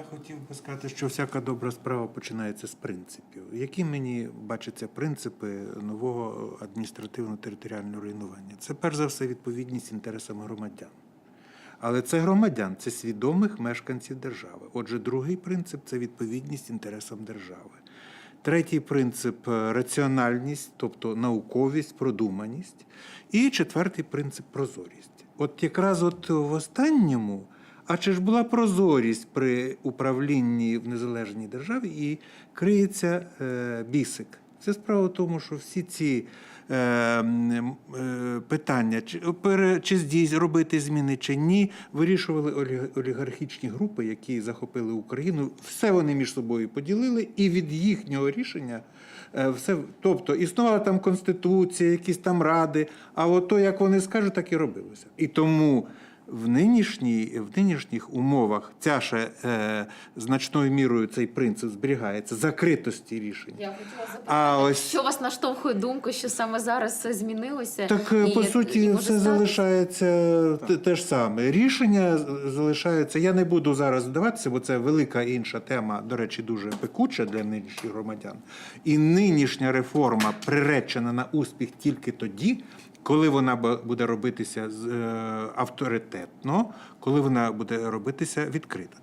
Я хотів би сказати, що всяка добра справа починається з принципів. Які мені бачаться принципи нового адміністративно-територіального руйнування? Це перш за все відповідність інтересам громадян. Але це громадян, це свідомих мешканців держави. Отже, другий принцип це відповідність інтересам держави. Третій принцип раціональність, тобто науковість, продуманість. І четвертий принцип прозорість. От якраз от в останньому, а чи ж була прозорість при управлінні в незалежній державі і криється е, бісик. Це справа в тому, що всі ці е, е, питання, чи, чи робити зміни чи ні, вирішували олігархічні групи, які захопили Україну. Все вони між собою поділили, і від їхнього рішення е, все. Тобто існувала там конституція, якісь там ради, а от то, як вони скажуть, так і робилося. І тому. В, нинішній, в нинішніх умовах ця ще е, значною мірою цей принцип зберігається закритості рішень. Я хотіла запитати, А ось- що вас наштовхує думку, що саме зараз все змінилося? Так і- по і суті, може все стати? залишається те, те ж саме. Рішення з- залишаються. Я не буду зараз вдаватися, бо це велика інша тема, до речі, дуже пекуча для нинішніх громадян. І нинішня реформа приречена на успіх тільки тоді, коли вона бу- буде робитися е, авторитетно, коли вона буде робитися відкрито.